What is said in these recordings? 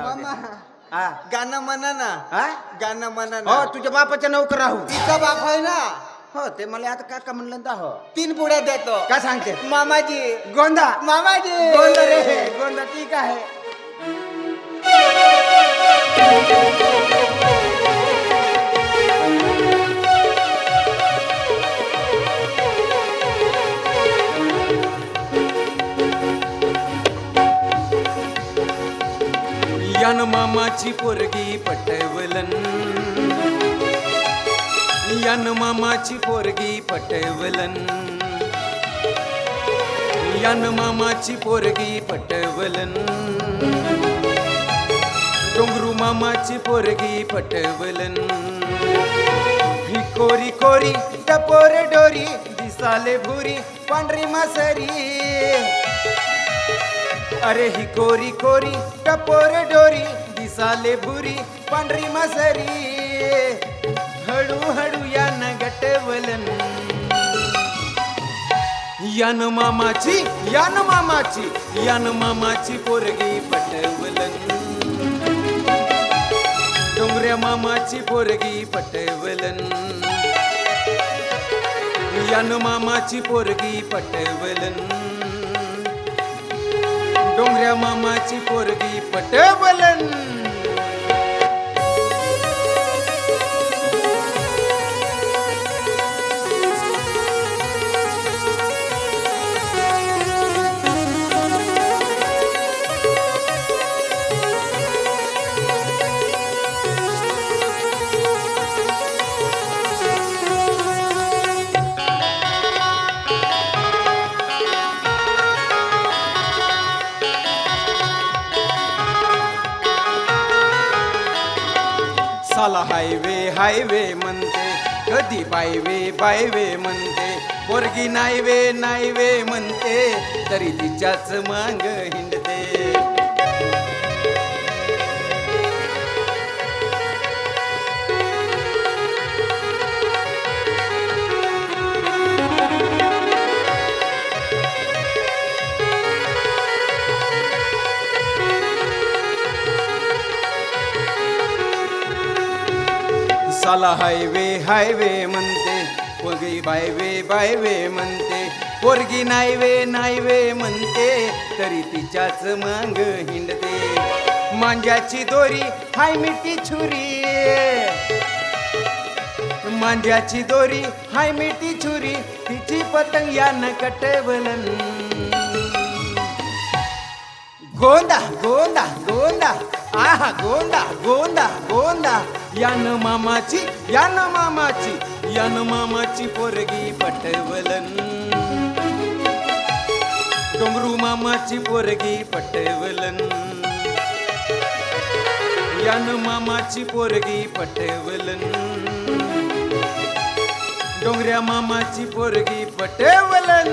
मामा. हा. गाणं म्हणा ना. हा? गाणं म्हणा ना. हो तुझ्या बापाच्या नौकर राहू. तिचा बाप आहे ना. हो ते मला आता काका म्हणलं तर हो. तीन पुढ्या देतो. काय सांगते? मामाजी. गोंदा. मामाजी. गोंदा रे. गोंदा ठीक आहे. मामाची पोरगी पटवलन. यान मामाची पोरगी पटवलन. यान मामाची पोरगी पटवलन. डोंगरू मामाची पोरगी पटवलन. ही कोरी कोरी टपोरे डोरी दिसाले भुरी पांढरी मासरी. अरे ही कोरी कोरी टपोर डोरी दिसाले भुरी पांढरी मसरी हळू हळू यान गटवलन. यान मामाची यान मामाची यान मामाची पोरगी पटवलन. डोंगऱ्या मामाची पोरगी पटवलन. यान मामाची पोरगी पटवलन. डोंगऱ्या मामाची पोरगी पटवलन. साला हायवे हायवे म्हणते. कधी बायवे बायवे म्हणते. पोरगी नायवे नायवे म्हणते. तरी तिच्याच मांग हिंड साला हायवे हायवे म्हणते. पोरगी बायवे बायवे म्हणते. पोरगी नायवे नायवे म्हणते. तरी तिच्याच मांग हिंडते. मांज्याची दोरी हाय मिठी छुरी. मांज्याची दोरी हाय मिठी छुरी. तिची पतंग यानं कटवलन. गोंदा गोंदा गोंदा. आहा गोंदा गोंदा गोंदा यान मामाची यान मामाची यान मामाची पोरगी पटवलन. डोंगरू मामाची पोरगी पटवलन. यान मामाची पोरगी पटवलन. डोंगऱ्या मामाची पोरगी पटवलन.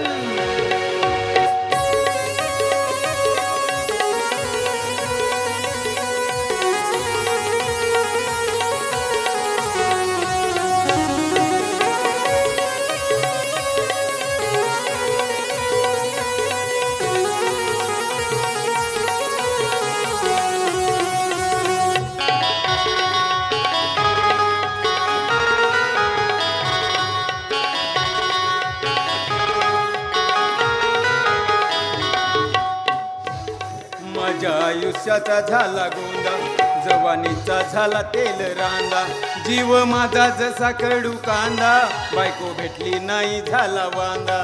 माझ्या आयुष्याचा झाला गोंदा जवानीचा झाला तेल रांदा जीव माझा जसा कडू कांदा बायको भेटली नाही झाला वांदा.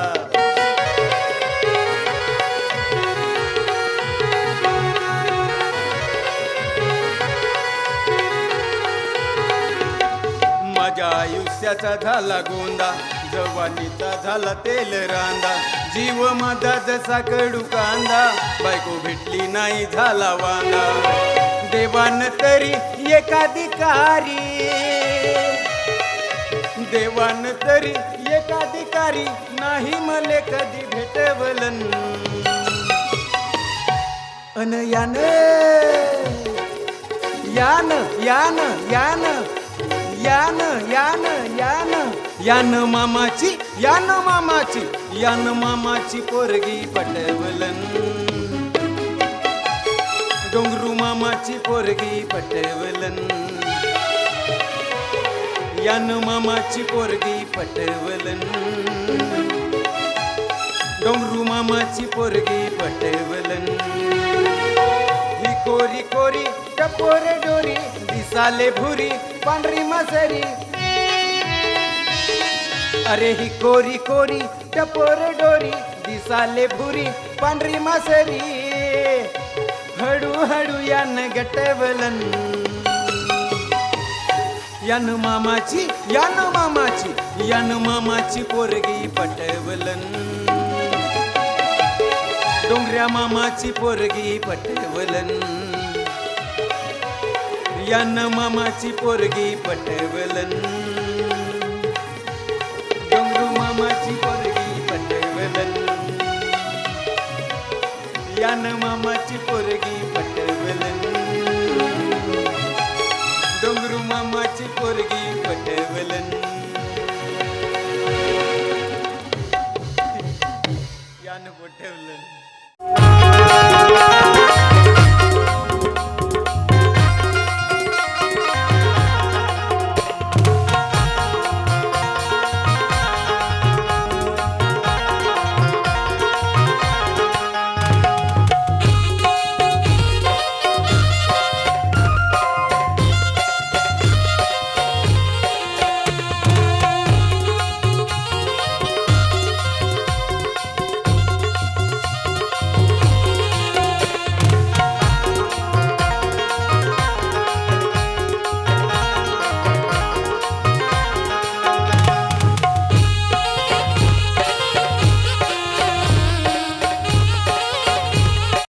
माझ्या आयुष्याचा झाला गोंदा जवानीचा झाला तेल रांदा जीव माझा जसा कडू कांदा. बायको भेटली नाही झाला वांदा. देवान तरी एकाधिकारी देवान तरी एकाधिकारी नाही मले कधी भेटवलन. अन यान यान यान. यान यान यान यान. यान मामाची यान मामाची यान मामाची पोरगी पटवलन. डोंगरू मामाची पोरगी पटवलन. यान मामाची पोरगी पटवलन. डोंगरू मामाची पोरगी पटवलन. ही कोरी कोरी टपोर डोरी दिसाले भुरी पांढरी मसरी अरे ही कोरी कोरी टपोर डोरी दिसाले भुरी पांढरी मासरी. हळू हळू यान गटवलन. यान मामाची यान मामाची यान मामाची पोरगी पटवलन. डोंगऱ्या मामाची पोरगी पटवलन. यान मामाची पोरगी पटवलन.